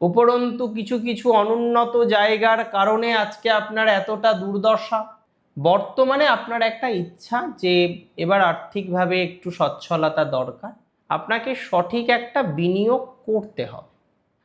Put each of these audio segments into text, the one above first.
উপরন্তু কিছু কিছু অনুন্নত জায়গার কারণে আজকে আপনার এতটা দুর্দশা। বর্তমানে আপনার একটা ইচ্ছা যে এবার আর্থিকভাবে একটু সচ্ছলতা দরকার। আপনাকে সঠিক একটা বিনিয়োগ করতে হবে।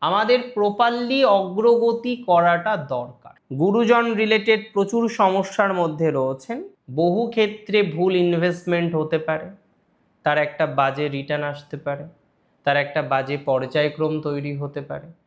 আমাদের প্রপারলি অগ্রগতি করাটা দরকার। গুরুজন রিলেটেড প্রচুর সমস্যার মধ্যে রয়েছেন। বহু ক্ষেত্রে ভুল ইনভেস্টমেন্ট হতে পারে। তার একটা বাজে রিটার্ন আসতে পারে। তার একটা বাজে পর্যায়ক্রম তৈরি হতে পারে।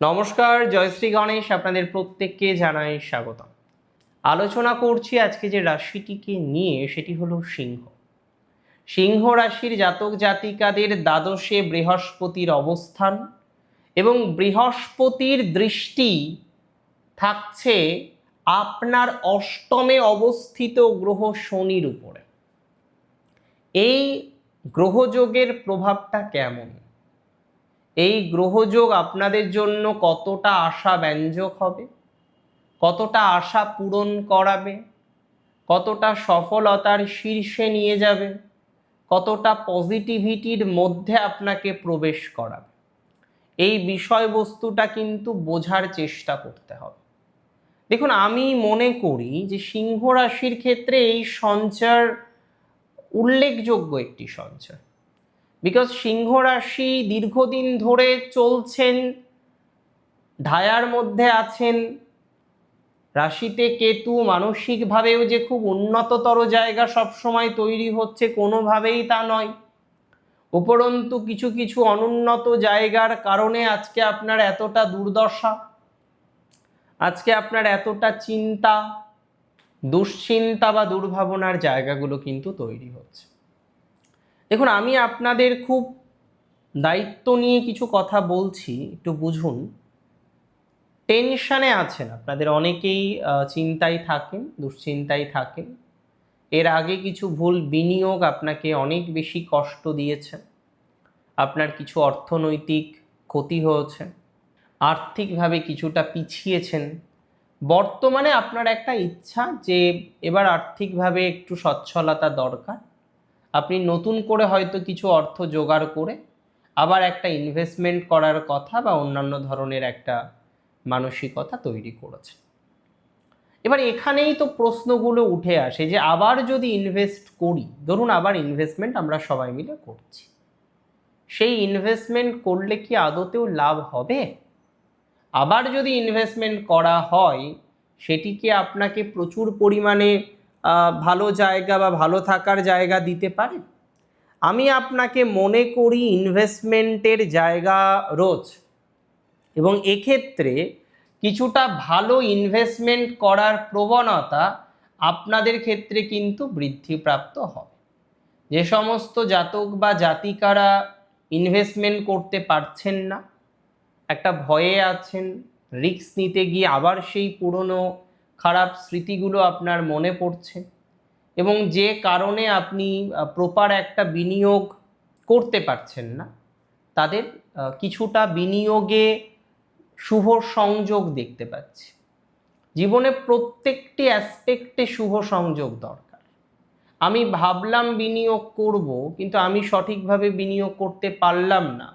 নমস্কার জয়শ্রী গণেশ, আপনাদের প্রত্যেককে জানাই স্বাগতম। আলোচনা করছি আজকে যে রাশিটিকে নিয়ে, সেটি হলো সিংহ। সিংহ রাশির জাতক জাতিকাদের দ্বাদশে বৃহস্পতির অবস্থান এবং বৃহস্পতির দৃষ্টি থাকছে আপনার অষ্টমে অবস্থিত গ্রহ শনির উপরে। এই গ্রহযোগের প্রভাবটা কেমন? এই গ্রহযোগ আপনাদের জন্য কতটা আশা ব্যঞ্জক হবে? কতটা আশা পূরণ করাবে? কতটা সফলতার শীর্ষে নিয়ে যাবে? কতটা পজিটিভিটির মধ্যে আপনাকে প্রবেশ করাবে? এই বিষয়বস্তুটা কিন্তু বোঝার চেষ্টা করতে হবে। দেখুন, আমি মনে করি যে সিংহ রাশির ক্ষেত্রে এই সঞ্চার উল্লেখযোগ্য একটি সঞ্চার। বিকজ সিংহ রাশি দীর্ঘদিন ধরে চলছেন, ধায়ার মধ্যে আছেন, রাশিতে কেতু মানসিকভাবেও যে খুব উন্নততর জায়গা সবসময় তৈরি হচ্ছে কোনোভাবেই তা নয়। উপরন্তু কিছু কিছু অনুন্নত জায়গার কারণে আজকে আপনার এতটা দুর্দশা, আজকে আপনার এতটা চিন্তা, দুশ্চিন্তা বা দুর্ভাবনার জায়গাগুলো কিন্তু তৈরি হচ্ছে। দেখুন, আমি আপনাদের খুব দায়িত্ব নিয়ে কিছু কথা বলছি, একটু বুঝুন। টেনশানে আছেন আপনাদের, অনেকেই চিন্তায় থাকেন, দুশ্চিন্তায় থাকেন। এর আগে কিছু ভুল বিনিয়োগ আপনাকে অনেক বেশি কষ্ট দিয়েছে আপনার কিছু অর্থনৈতিক ক্ষতি হয়েছে, আর্থিকভাবে কিছুটা পিছিয়েছেন। বর্তমানে আপনার একটা ইচ্ছা যে, এবার আর্থিকভাবে একটু সচ্ছলতা দরকার। আপনি নতুন করে হয়তো কিছু অর্থ জোগাড় করে আবার একটা ইনভেস্টমেন্ট করার কথা বা অন্যান্য ধরনের একটা মানসিকতা তৈরি করেছে এবার এখানেই তো প্রশ্নগুলো উঠে আসে যে আবার যদি ইনভেস্ট করি, ধরুন আবার ইনভেস্টমেন্ট আমরা সবাই মিলে করছি, সেই ইনভেস্টমেন্ট করলে কি আদতেও লাভ হবে? আবার যদি ইনভেস্টমেন্ট করা হয় সেটিকে আপনাকে প্রচুর পরিমাণে ভালো জায়গা বা ভালো থাকার জায়গা দিতে পারে? আমি আপনাকে মনে করি ইনভেস্টমেন্টের জায়গা রোজ। এবং এক্ষেত্রে কিছুটা ভালো ইনভেস্টমেন্ট করার প্রবণতা আপনাদের ক্ষেত্রে কিন্তু বৃদ্ধিপ্রাপ্ত হবে। যে সমস্ত জাতক বা জাতিকারা ইনভেস্টমেন্ট করতে পারছেন না, একটা ভয়ে আছেন রিস্ক নিতে গিয়ে আবার সেই পুরনো খারাপ স্মৃতিগুলো আপনার মনে পড়ছে এবং যে কারণে আপনি প্রপার একটা বিনিয়োগ করতে পারছেন না, তাদের কিছুটা বিনিয়োগে শুভ সংযোগ দেখতে পাচ্ছি। জীবনে প্রত্যেকটি অ্যাসপেক্টে শুভ সংযোগ দরকার। আমি ভাবলাম বিনিয়োগ করব, কিন্তু আমি সঠিকভাবে বিনিয়োগ করতে পারলাম না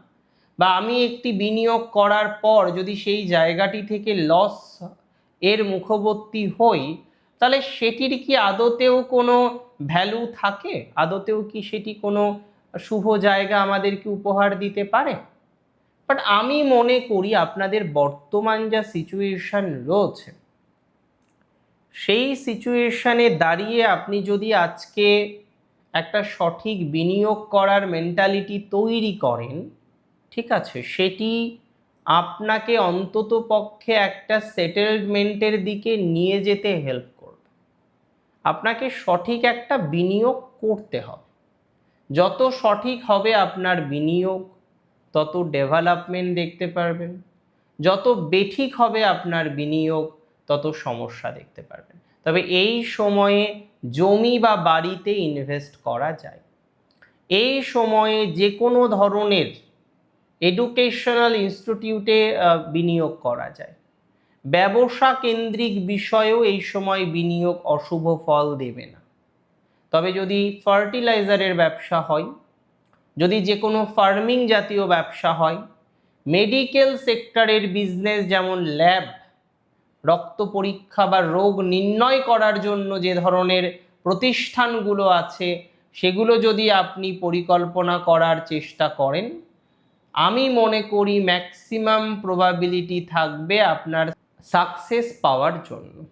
বা আমি একটি বিনিয়োগ করার পর যদি সেই জায়গাটি থেকে লস এর মুখবর্তী হই, তাহলে সেটির কি আদতেও কোনো ভ্যালু থাকে? আদতেও কি সেটি কোনো শুভ জায়গা আমাদেরকে উপহার দিতে পারে? বাট আমি মনে করি আপনাদের বর্তমান যা সিচুয়েশান রয়েছে, সেই সিচুয়েশানে দাঁড়িয়ে আপনি যদি আজকে একটা সঠিক বিনিয়োগ করার মেন্টালিটি তৈরি করেন, ঠিক আছে, সেটি আপনাকে অন্তত পক্ষে একটা সেটেলমেন্টের দিকে নিয়ে যেতে হেল্প করবে। আপনাকে সঠিক একটা বিনিয়োগ করতে হবে। যত সঠিক হবে আপনার বিনিয়োগ, তত ডেভেলপমেন্ট দেখতে পারবেন। যত বেঠিক হবে আপনার বিনিয়োগ, তত সমস্যা দেখতে পারবেন। তবে এই সময়ে জমি বা বাড়িতে ইনভেস্ট করা যায়। এই সময়ে যে কোনো ধরনের এডুকেশনাল ইনস্টিটিউটে বিনিয়োগ করা যায়। ব্যবসা কেন্দ্রিক বিষয়েও এই সময় বিনিয়োগ অশুভ ফল দেবে না। তবে যদি ফার্টিলাইজারের ব্যবসা হয়, যদি যে কোনো ফার্মিং জাতীয় ব্যবসা হয়, মেডিকেল সেক্টরের বিজনেস যেমন ল্যাব, রক্ত পরীক্ষা বা রোগ নির্ণয় করার জন্য যে ধরনের প্রতিষ্ঠানগুলো আছে, সেগুলো যদি আপনি পরিকল্পনা করার চেষ্টা করেন আমি মনে করি ম্যাক্সিমাম প্রবাবিলিটি থাকবে আপনার সাকসেস পাওয়ার জন্য।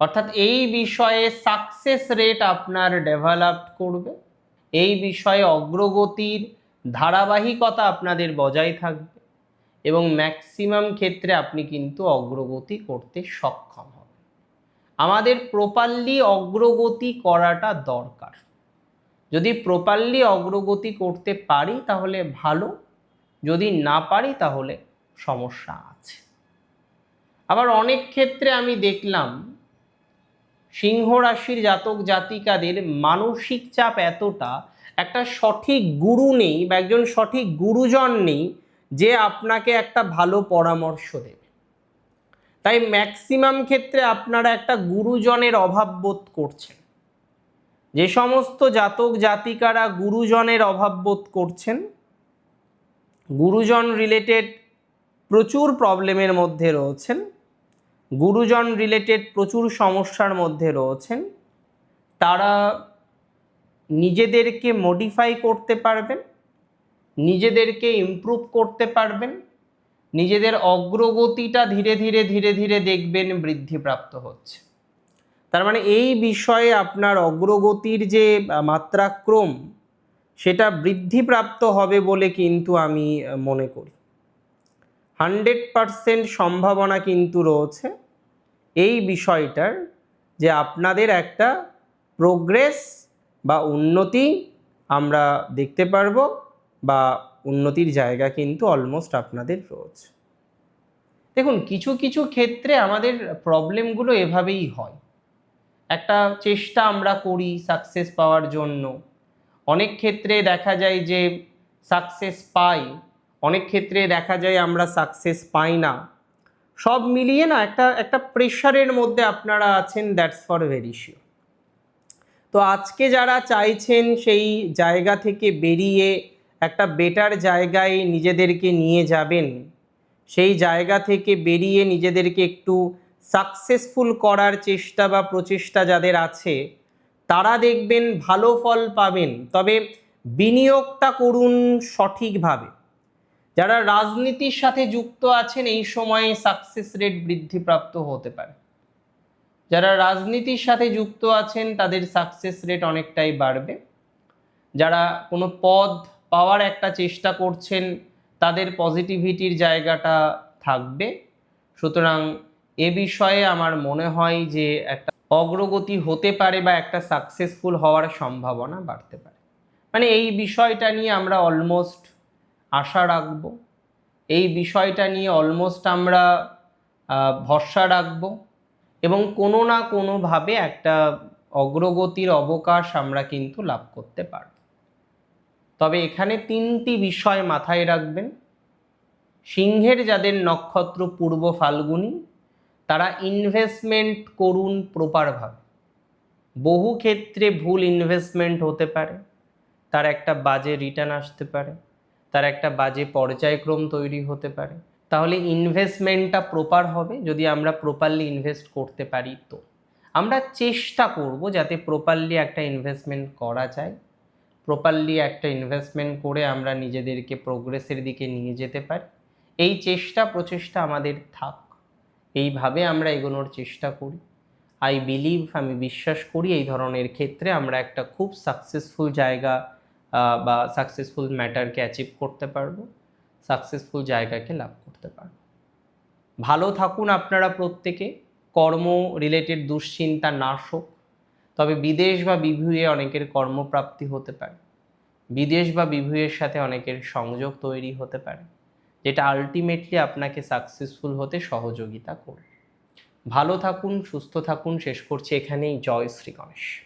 অর্থাৎ এই বিষয়ে সাকসেস রেট আপনার ডেভেলপ করবে। এই বিষয়ে অগ্রগতির ধারাবাহিকতা আপনাদের বজায় থাকবে এবং ম্যাক্সিমাম ক্ষেত্রে আপনি কিন্তু অগ্রগতি করতে সক্ষম হবেন। আমাদের প্রপারলি অগ্রগতি করাটা দরকার। যদি প্রপারলি অগ্রগতি করতে পারি তাহলে ভালো। যদি না পারি তাহলে সমস্যা আছে। আবার অনেক ক্ষেত্রে আমি দেখলাম, সিংহ রাশির জাতক জাতিকাদের মানসিক চাপ এতটা, একটা সঠিক গুরু নেই বা একজন সঠিক গুরুজন নেই যে আপনাকে একটা ভালো পরামর্শ দেবে। তাই ম্যাক্সিমাম ক্ষেত্রে আপনারা একটা গুরুজনের অভাব বোধ করছেন। যে সমস্ত জাতক জাতিকারা গুরুজনের অভাব বোধ করছেন গুরুজন রিলেটেড প্রচুর প্রবলেমের মধ্যে রয়েছেন। গুরুজন রিলেটেড প্রচুর সমস্যার মধ্যে রয়েছেন। তারা নিজেদেরকে মডিফাই করতে পারবেন, নিজেদেরকে ইমপ্রুভ করতে পারবেন, নিজেদের অগ্রগতিটা ধীরে ধীরে ধীরে ধীরে দেখবেন বৃদ্ধিপ্রাপ্ত হচ্ছে। তার মানে এই বিষয়ে আপনার অগ্রগতির যে মাত্রাক্রম সেটা বৃদ্ধিপ্রাপ্ত হবে বলে কিন্তু আমি মনে করি। হান্ড্রেড পারসেন্ট সম্ভাবনা কিন্তু রয়েছে এই বিষয়টার যে আপনাদের একটা প্রোগ্রেস বা উন্নতি আমরা দেখতে পারব বা উন্নতির জায়গা কিন্তু অলমোস্ট আপনাদের রয়েছে। দেখুন, কিছু কিছু ক্ষেত্রে আমাদের প্রবলেমগুলো এভাবেই হয়। একটা চেষ্টা আমরা করি সাকসেস পাওয়ার জন্য অনেক ক্ষেত্রে দেখা যায় যে সাকসেস পাই, অনেক ক্ষেত্রে দেখা যায় আমরা সাকসেস পাই না। সব মিলিয়ে না একটা একটা প্রেশারের মধ্যে আপনারা আছেন দ্যাটস ফর ভেরি শিওর তো আজকে যারা চাইছেন সেই জায়গা থেকে বেরিয়ে একটা বেটার জায়গায় নিজেদেরকে নিয়ে যাবেন, সেই জায়গা থেকে বেরিয়ে নিজেদেরকে একটু সাকসেসফুল করার চেষ্টা বা প্রচেষ্টা যাদের আছে তারা দেখবেন ভালো ফল পাবেন, তবে বিনিয়োগটা করুন সঠিকভাবে। যারা রাজনীতির সাথে যুক্ত আছেন, এই সময়ে সাকসেস রেট বৃদ্ধিপ্রাপ্ত হতে পারে। যারা রাজনীতির সাথে যুক্ত আছেন, তাদের সাকসেস রেট অনেকটাই বাড়বে। যারা কোনো পদ পাওয়ার একটা চেষ্টা করছেন, তাদের পজিটিভিটির জায়গাটা থাকবে। সুতরাং এ বিষয়ে আমার মনে হয় যে একটা অগ্রগতি হতে পারে বা একটা সাকসেসফুল হওয়ার সম্ভাবনা বাড়তে পারে। মানে এই বিষয়টা নিয়ে আমরা অলমোস্ট আশা রাখব। এই বিষয়টা নিয়ে অলমোস্ট আমরা ভরসা রাখব এবং কোনো না কোনোভাবে একটা অগ্রগতির অবকাশ আমরা কিন্তু লাভ করতে পারব। তবে এখানে তিনটি বিষয় মাথায় রাখবেন। সিংহের যাদের নক্ষত্র পূর্ব ফাল্গুনী তারা ইনভেস্টমেন্ট করুন প্রপারভাবে বহু ক্ষেত্রে ভুল ইনভেস্টমেন্ট হতে পারে, তার একটা বাজে রিটার্ন আসতে পারে, তার একটা বাজে পর্যায়ক্রম তৈরি হতে পারে। তাহলে ইনভেস্টমেন্টটা প্রপার হবে যদি আমরা প্রপারলি ইনভেস্ট করতে পারি তো। আমরা চেষ্টা করব যাতে প্রপারলি একটা ইনভেস্টমেন্ট করা যায় প্রপারলি একটা ইনভেস্টমেন্ট করে আমরা নিজেদেরকে প্রোগ্রেসের দিকে নিয়ে যেতে পারি। এই চেষ্টা প্রচেষ্টা আমাদের থাক। এইভাবে আমরা এগোনোর চেষ্টা করি। আই বিলিভ আমি বিশ্বাস করি এই ধরনের ক্ষেত্রে আমরা একটা খুব সাকসেসফুল জায়গা বা সাকসেসফুল ম্যাটারকে অ্যাচিভ করতে পারব সাকসেসফুল জায়গাকে লাভ করতে পারব। ভালো থাকুন আপনারা প্রত্যেকে, কর্ম রিলেটেড দুশ্চিন্তা নাশ হোক তবে বিদেশ বা বিভুয়ে অনেকের কর্মপ্রাপ্তি হতে পারে। বিদেশ বা বিভুয়ের সাথে অনেকের সংযোগ তৈরি হতে পারে। যেটা আলটিমেটলি আপনাকে সাকসেসফুল হতে সহযোগিতা করবে। ভালো থাকুন, সুস্থ থাকুন, শেষ করছি এখানেই। জয় শ্রী গণেশ।